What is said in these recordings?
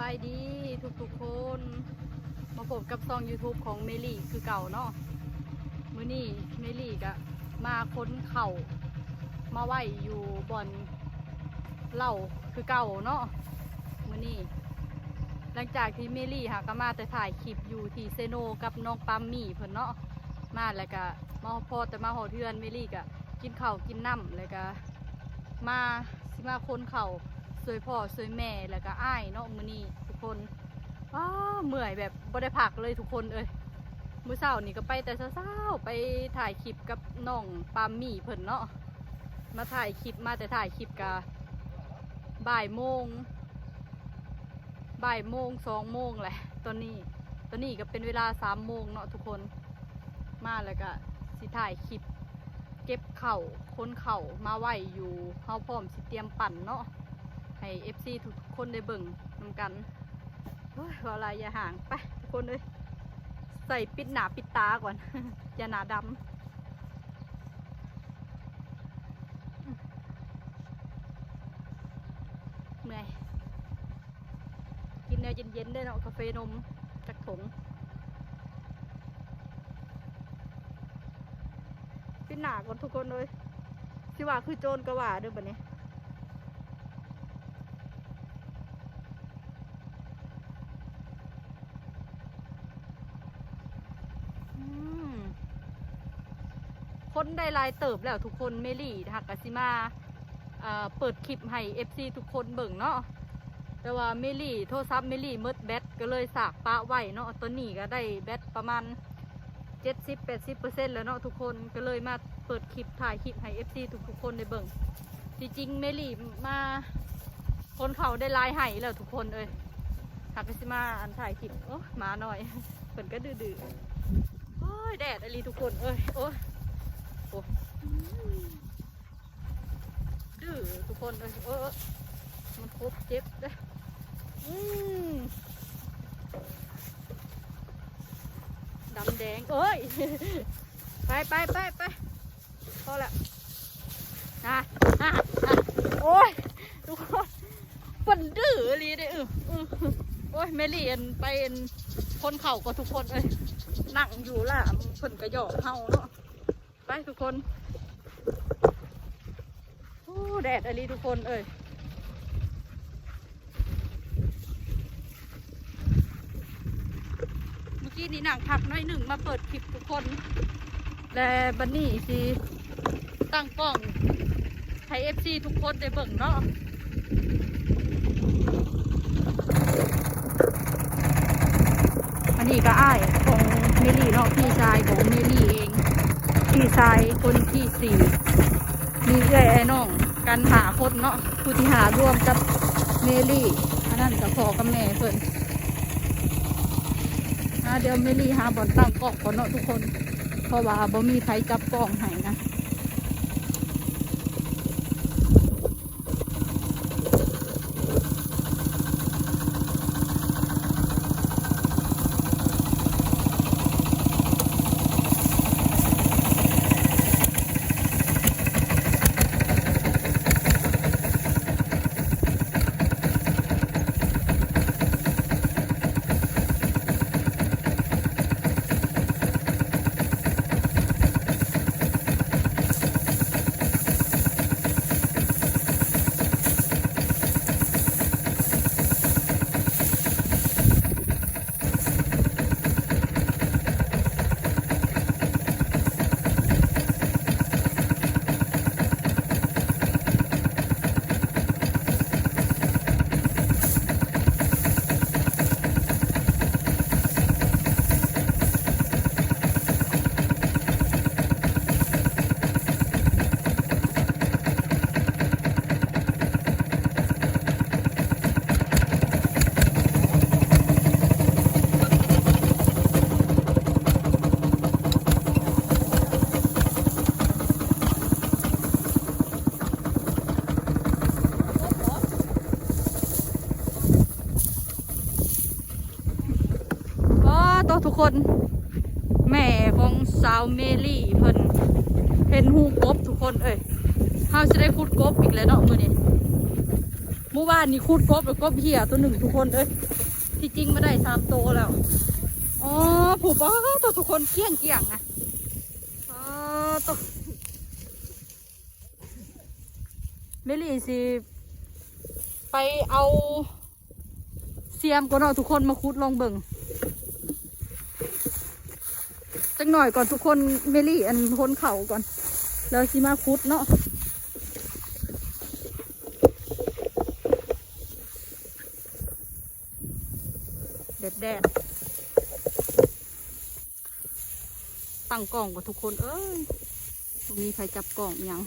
บายดีทุกๆคน มาพบกับซอง YouTube ของเมลี่คือเก่าเนาะมื้อนี้เมลี่ก็มาค้นเข่ามาไหวอยู่บอนเหล่าคือเก่าเนาะมื้อนี้หลังจากที่เมลี่หาก็มาแต่ถ่ายคลิปอยู่ที่เซโนกับน้องปัมมี่เพิ่นเนาะมาแล้วก็มาพอแต่มาหอเทือนเมลี่ก็กินข้าวกินน้ำแล้วก็มาสิมาค้นเข่า สวยพ่อสวยแม่แล้วก็อ้ายเนาะมือนี้ทุกคนอ้าเมื่อยแบบบ่ได้พักเลยทุกคนเอ้ยมื้อเช้านี่ก็ไปแต่เช้าๆไปถ่ายคลิปกับน้องปามมี่เพิ่นเนาะมาถ่ายคลิปมาแต่ถ่ายคลิปกะบ่ายโมงบ่ายโมงสองโมงแหละตอนนี้ตอนนี้ก็เป็นเวลาสามโมงเนาะทุกคนมาแล้วก็สิถ่ายคลิปเก็บเข่าค้นเข่ามาไหวอยู่เฮาพร้อมสิเตรียมปั่นเนาะ ให้ FC ทุกคนได้เบิ่งนำกันเฮ้ยว่าอะไรอย่าห่างไปทุกคนเลยใส่ปิดหนาปิดตาก่อน อย่าหนาดำเมื่อย กินแนวเย็นๆได้เนาะกาแฟนมจากถุงปิดหนาก่อนทุกคนเลยสิว่าคือโจรก็ว่าด้วยแบัดนี้ อืมค นได้ลายเติบแล้วทุกคนเมลี่หักกสิมาเปิดคลิปให้ FC ทุกคนเบิ่งเนาะแต่ว่าเมลี่โทรศัพท์เมลี่มืดแบตก็เลยสากปะไว้เนาะตอนนี้ก็ได้แบตประมาณ 70-80%แล้วเนาะทุกคนก็เลยมาเปิดคลิปถ่ายคลิปให้ FC ทุกทุกๆคนได้เบิ่งจริงๆเมลี่มาคนเขาได้ลายให้แล้วทุกคนเอ้ยหักกสิมาอันถ่ายคลิปโอ้หมาหน่อยเพิ่นก็ดื้อๆโอ้ยแดดอะไรทุกคนเอ้ยโอ้ยโอ้ย ดื้อทุกคนเอ้ยเออมันครบเจ็บเด้ออืมดำแดงเอ้ย ไปไปไปไปพอละอะอะโอ้ย ทุกคนมันดื้อเลยเด้อเอโอ้ยเมลี่อันไปอันคนเข่าก็ทุกคนเอ้ยนั่งอยู่ล่ะเพิ่นกระยอกเฮาเนาะ ไปทุกคนโอ้แดดอะไรทุกคนเอ้ยเมื่อกี้นี่หนังพักน้อยหนึ่งมาเปิดคลิปทุกคน และบันนี่สิตั้งกล้องให้เอฟซีทุกคนได้เบิ่งเนาะอันนี้ก็อ้ายของเมลี่เนาะพี่ชายของเมลี่เอง พี่ชายคนที่สี่มีเอื้อยไอ้น้องกันหาคนเนาะผู้ที่หาร่วมกับเมลี่อันนั้นกับพ่อกับแม่เพิ่นอ่าเดี๋ยวเมลี่หาบอลตั้งกล้องก่อนเนาะทุกคน เพราะว่าบ่มีใครจับกล้องให้นะ ก็ตัวทุกคนแม่ของสาวเมลี่เพิ่นเห็นหูกบทุกคนเอีกแล้วเนาะมื้อนี้หเมื่อวานนี้คูดกบแล้วกบเหี้ยตัวหนึ่งทุกคนเอ้ยที่จริงมาได้สามโตแล้วอ๋อผูกป้าตัวทุกคนเกลี้ยงเกลี้ยงนะอ๋อตัวเมลี่สิไปเอาเสียมก่อนเนาะทุกคนมาคุดลองเบิ่งจักหน่อยก่อนทุกคนเมลี่อันพ้นเข่าก่อน แล้วสิมาคุดเนาะ แดดแดดตั้งกล่องกับทุกคน เอ้ยมีใครจับกล่องอยัง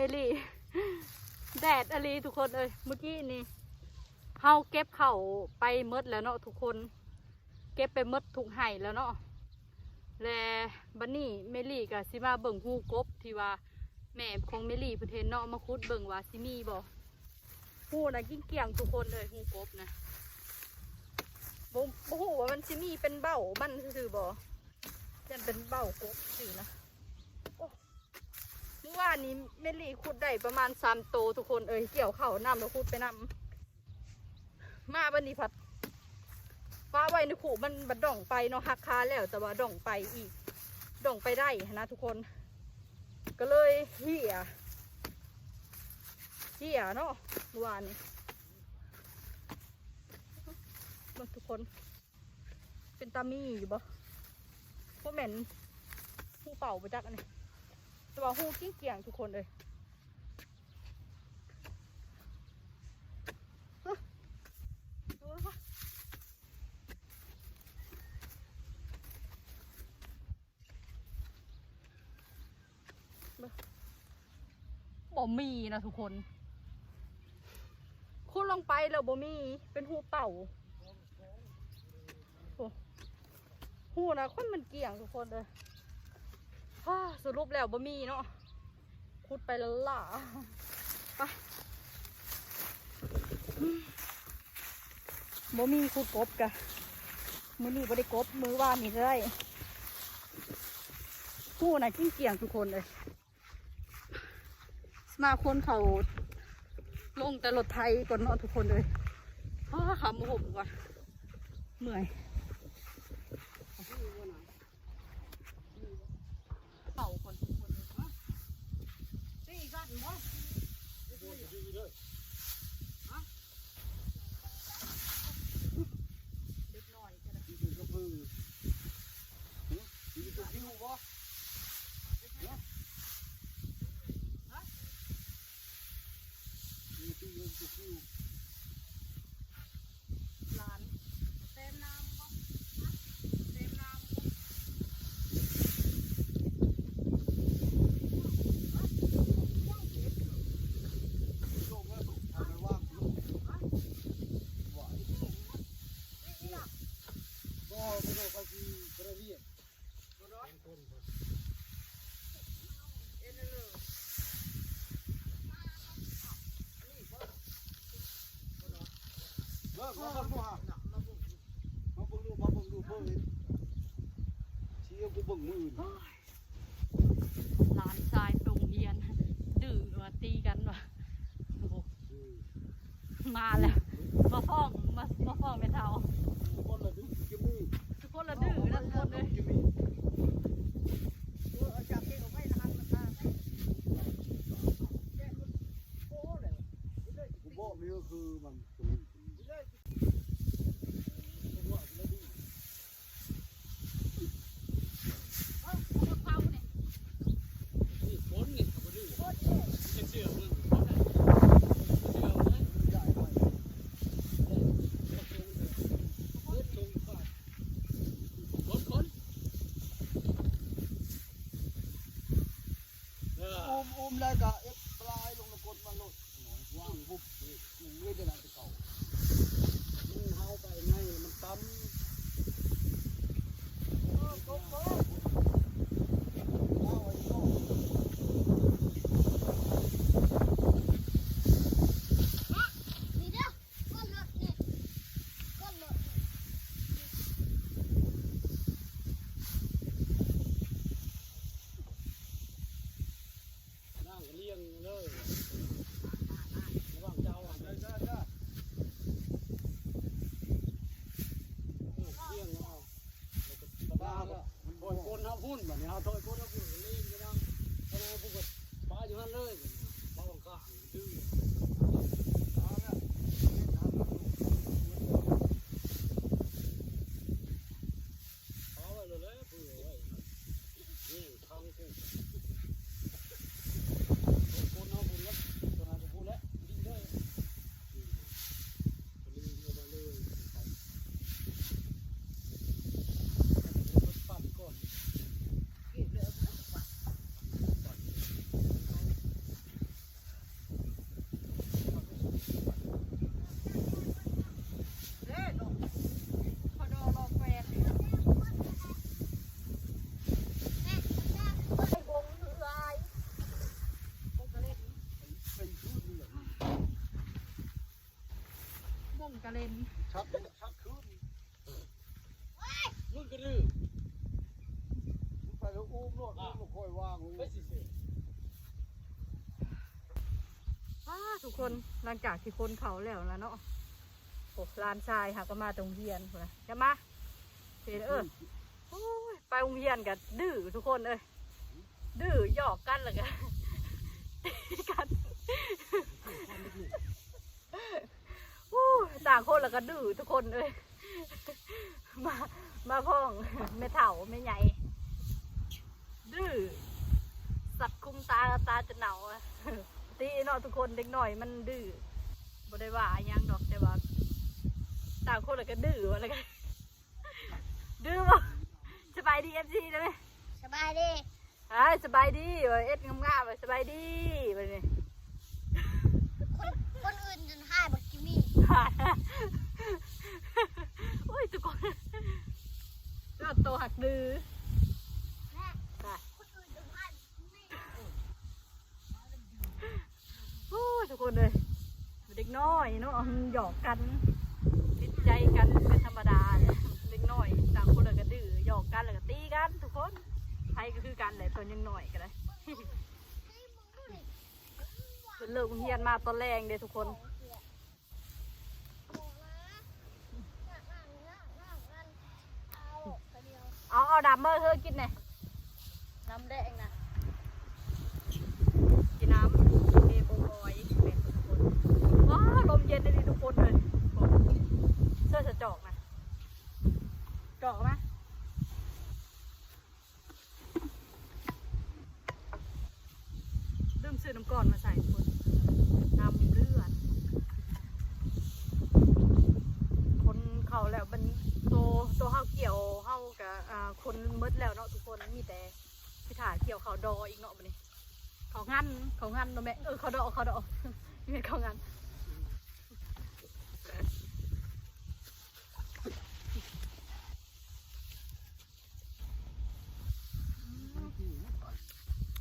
มลี่ แดดอะไรทุกคนเอ้ยเมื่อกี้นี่เฮาเก็บเข่าไปหมดแล้วเนาะทุกคน เก็บไปหมดทุกไห่แล้วเนาะและบันนี้เมลี่กับซิมาเบิ่งหูกบที่ว่าแม่ของเมลี่เพิ่นเห็นเนาะมาคุดเบิ่งว่าซิมีบ่หูนะกิ้งเกี่ยงทุกคนเลยหูกบนะบ่ฮูว่ามันซิมีเป็นเบ้ามันซื่อบ่ยันเป็นเบ้ากบซื่อนะ มื่อวานนี้เมลี่ขุดได้ประมาณสามโตทุกคนเอ้ยเกี่ยวเข่าวนำแล้วขุดไปนำมาบันนี้พัดฟ้าไว้ในขู่มันบัดด่องไปเนาะหักคาแล้วแต่ว่าด่องไปอีกด่องไปได้นะทุกคน ก็เลยเหี่ยเหี่ยเนาะเมื่อวานนี้มาทุกคน เป็นตามีอยู่บ่พวกแม่นผู้เป่าไปจักอันนี้ ตัวหูกิ้งเกี่ยงทุกคนเลยบ่มีนะทุกคนคุณลงไปแล้วบ่มี เป็นหูเป่าหูนะคนมันเกี่ยงทุกคนเลย สรุปแล้วบ่มีเนาะคุดไปแล้วล่ะไปบ่มีคุดกบกะมือนี้บ่ได้กบมือว่านี่ได้หูนะกิ้งเกี่ยงทุกคนเลยมาคนเขาลงแต่รถไทยก่อนเนาะทุกคนเลยอ้าขามาห่มก่อนเหนื่อย Mm-hmm. เลิกมานบ่ฮะมาเบิ่งดูมาเบิ่งดูเบิ่งเลยเชี่ยกูเบิ่งมืออื่นหลานชายตรงเรียน ดื้อว่าตีกันว่ะโอ้โหมาแล้วมาฟ้องมามาฟ้องแม่เฒ่าคนละดูกินมือทุกคนละดื้อนะทุกคนเลยกินมือกูบอกนี่ก็คือมันตรงนี้ผมว่าแล้วดี นี่ฝนนี่เขาบ่ดื้อจะเชื่อมึงเชื่อไหม ใหญ่ไป รถตรงฟาดรถคน เออ อุ้ มอุ้มแล้วก็เอฟปลายลงมากดมันลดว่างปุ๊บนี่กูเว้ยจะได้เก่ามึงเข้าไปไงมันตั้มโอาไอ้โห นี่เด้อก้นรถนี่ก้นรถ นั่งก็เลี้ยงเลยระหว่างเจ้าอะ ได้ได้ได้ เลี้ยงเอา สบายแล้วมัน โด บ่ ย น คนเฮาพุ่นแบบนี้เฮาถอยคนเฮาพุ่นเล่นไปนั่งเพราะว่าพวกก็ป้าอยู่นั่นเลยป้าบังคับดื้อ เอาละนี่ทำแล้ว ป้าไว้เลยเลยเผื่อไว้นี่ทางกูคนเฮาพุ่นแล้วตัวนั้นก็พุ่นแล้วดิ้นเลยลิงเข้ามาเลยปั่นก่อน พอดอรอแฟน แม่จ้า ไอ้วงเรือไอ้วงกระเล่น เป็นคืนนี่แหละ วง กระเล่นชัดชัดคืนมึงก็ดื้อมึงไปแล้วอุ้มรถอุ้มรถค่อยว่างลงไปสิสิอ้าทุกคนหลังจากที่คนเขาแล้วแล้วเนาะโอ้ลานทรายค่ะก็มาตรงเฮียนพุ่นนะจะมาเห็นเออโอ้ยไปโรงเรียนกันดื้อทุกคนเอ้ยดื้อหยอกกันเลยกันตีกันโอ้ย ต่างคนแล้วก็ดื้อทุกคนเอ้ยมามาพ้องไม่เถ่าไม่ใหญ่ ดื้อสัตว์คุมตาตาจะเหนาอะตีเนาะทุกคนเด็กหน่อยมันดื้อบ่ได้ว่าหยังดอกแต่ว่าต่างคนแล้วก็ดื้ออะไรกันดื้อบ่สบายดีเอฟซีได้ไหมสบายดีอ้ายสบายดีเว้ยเอ็ดงามๆเว้ยสบายดีไปนี่คนคนอื่นจนห้าบักจิมี่ ผ่านโอ้ยทุกคนเจ้าโตตัวหักดื้อโอ้ยทุกคนเลยเด็กน้อยเนาะหยอกกันติดใจกันเป็นธรรมดาเด็กน้อยต่างคนลยก็ดื้อหยอกกันแล้วก็ตีกันทุกคนใครก็คือกันแหละตอนยังน้อยก็เลยถึงเป็นเลิกโรงเรียนมาตอนแรงเด้ทุกคน บอกนะนั่งนั่งนั่งนั่งนั่งเอาไป เดียวเอาเอาดำเมอร์เธอกินหน่อยน้ำแดงนะกินน้ำเบโบอยเป็นทุกคนว้าวลมเย็นเลยทุกคนเลยโอ้เสื้อจะจอกนะจอกไหมเริ่มซื้อน้ำก่อนมาใส่ทุกคนน้ำเลือดคนเขาแล้วมันโตโตเฮาเกี่ยวเฮากับ อ่าคนมืดแล้วเนาะทุกคนมีแต่พิถาเกี่ยวเขาดออีกเนาะบัดนี้เขางันเขางันเนาะแม่เออเขาดอเขาดอนี่เป็นเขางัน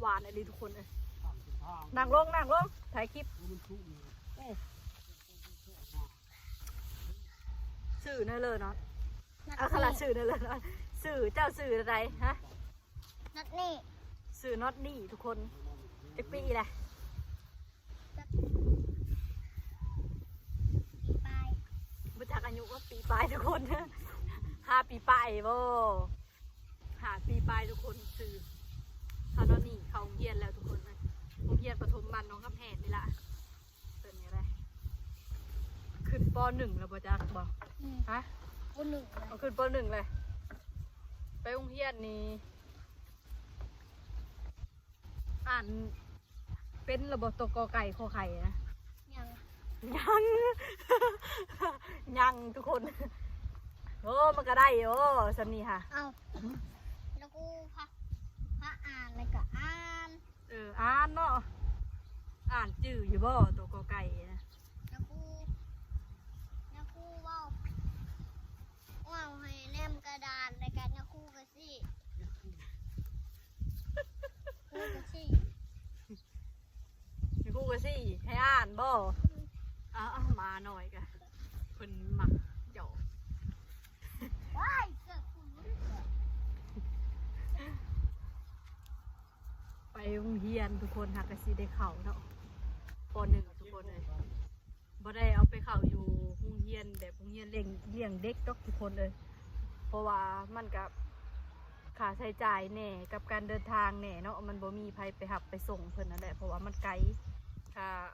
หวานอะไรทุกคนเลยนั่งลงนั่งลงถ่ายคลิปสื่อนั่นเลยเนาะเอาขนาดสื่อนั่นเลยเนาะ สื่อเจ้าสื่ออะไรฮะนัดนี่สื่อน็อตนี่ทุกคนเจ็กปีแหละไปมาจากอายุว่าปีปลายทุกคนห้าปีปลายโบห้าปีปลายทุกคนสื่อเขาน็อตนี่เขาโรงเรียนแล้วทุกคนนะโรงเรียนประถมบันน้องคำแหนนี่ละเป็นยังไงขึ้นปหนึ่งแล้วบ่จักบอกอืมฮะคนหนึ่งเลยเอาขึ้นปหนึ่งเลยไป โรงเรียนนี่อ่านเป็นระบบตัวกอไก่ขอไข่นะยังยัง ยังทุกคน โอ้มันก็ได้โอ้สำนีค่ะ เอาแล้วกูพระพระอ่านอะไรก็อ่าน เอออ่านเนาะอ่านจื่ออยู่บ่ตัวกอไก่นะ แล้วกูแล้วกูเว่าเว่าให้แนมกระดานในการนะคู่กันสิคู่กันสิ มีกูก็สิให้ อามาหน่อยกะเพิ่นหมักเจาะว้ายเกิดคุณไปโรงเรียนทุกคนหักกะสิได้เข่าเนาะปหนึ่งทุกคนเลยบ่ได้เอาไปเข่าอยู่โรงเรียนแบบโรงเรียนเลี้ยงเลี้ยงเด็กดอกทุกคนเลย เพราะว่ามันกับค่าใช้จ่ายแน่กับการเดินทางแน่เนาะมันบ่มีใครไปหับไปส่งเพิ่นนั่นแหละเพราะว่ามันไกล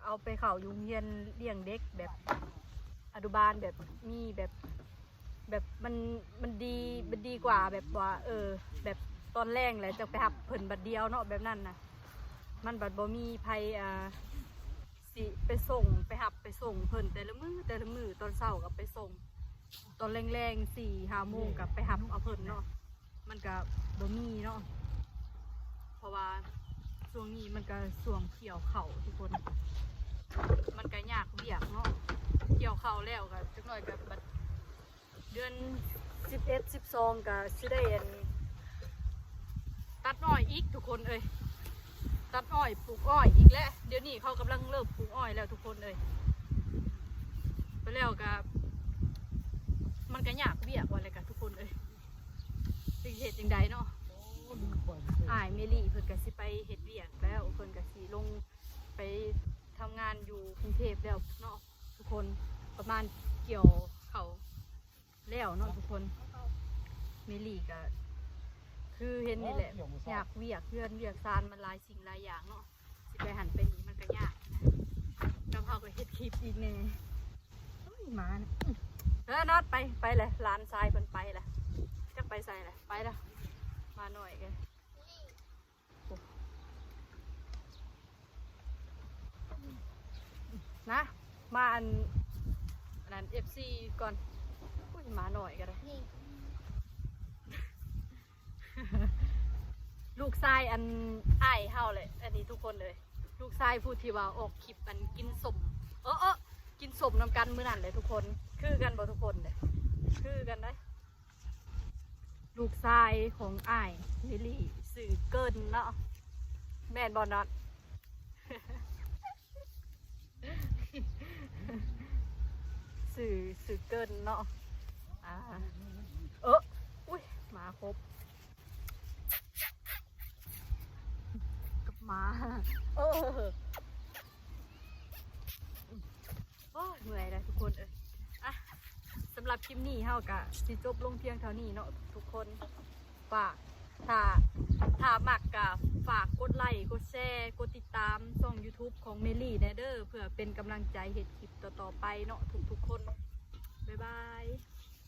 เอาไปเข้าโรงเรียนเลี้ยงเด็กแบบอนุบาลแบบมีแบบแบบมันมันดีมันดีกว่าแบบว่า เออ แบบตอนแรกแหละจะไปหับเพิ่นบัดเดียวเนาะแบบนั้นนะมันบัดบ่มีไผอ่าสิไปส่งไปหับไปส่งเพิ่นแต่ละมือแต่ละมือตอนเช้าก็ไปส่ง ตอนแรงๆสี่ห้าโมงกับไปหับเอาเพิ่นเนาะมันก็บ่มีเนาะเพราะว่า ช่วงนี้มันก็ช่วงเกี่ยวเข่าทุกคน มันก็ยากเบียกเนาะเกี่ยวเข่าแล้วก็จักหน่อยก็บัดเดือนสิบเอ็ดสิบสองก็สิได้อันตัดอ้อยอีกทุกคนเอ้ยตัดอ้อยปลูกอ้อยอีกแล้วเดี๋ยวนี้เขากำลังเริ่มปลูกอ้อยแล้วทุกคนเอ้ยไปแล้วก็มันก็ยากเบียกว่าอะไรกันทุกคนเอ้ยสิเหตุจังใดเนาะ อายเมลี่เพิ่นก็สิไปเฮ็ดเบียกแล้วเพิ่นก็สิลงไปทำงานอยู่กรุงเทพแล้วเนาะทุกคนประมาณเกี่ยวเขาแล้วเนาะทุกคนเมลี่ก็คือเห็นนี่แหละอยากเวียกเพื่อนเวียกซานมันหลายสิ่งหลายอย่างเนาะสิไปหันไปนี่มันก็ยากนะกับเขาก็เฮ็ดคลิปอีกแน่โอ้ยมานะเออนัดไปไปเลยร้านทรายเพิ่นไปเลยจักไปใส่เลยไปและ มาหน่อยกันโอ้นะ มาอันอันนั้นเอฟซีก่อนอุ้ยมาหน่อยกันเลยนี่ลูกทรายอันอ้ายเฮาเลย อันนี้ทุกคนเลย ลูกทรายพูดที่ว่าออกคลิปอันกินสมเออเออกินสมนำกันมื้อนั้นเลยทุกคน คือกันบ่ทุกคนเลยคือกันได้ ลูกชายของอ้ายเมลี่สื่อเกินเนาะแม่นบอลน็อตสื่อสื่อเกินเนาะอ่าเอออุ้ยหมาครบกับหมาเออโอ้เหนื่อยเลยทุกคนเออ หรับคลิปนี้เฮากะสิจบลงเพียงเท่านี้เนาะทุกคนฝากถ้าถ้ามักกะฝากกดไลค์กดแชร์กดติดตามช่อง YouTube ของเมลี่แนเดอร์เพื่อเป็นกำลังใจเหตุคลิปต่อๆไปเนาะทุกๆคน บ๊ายบาย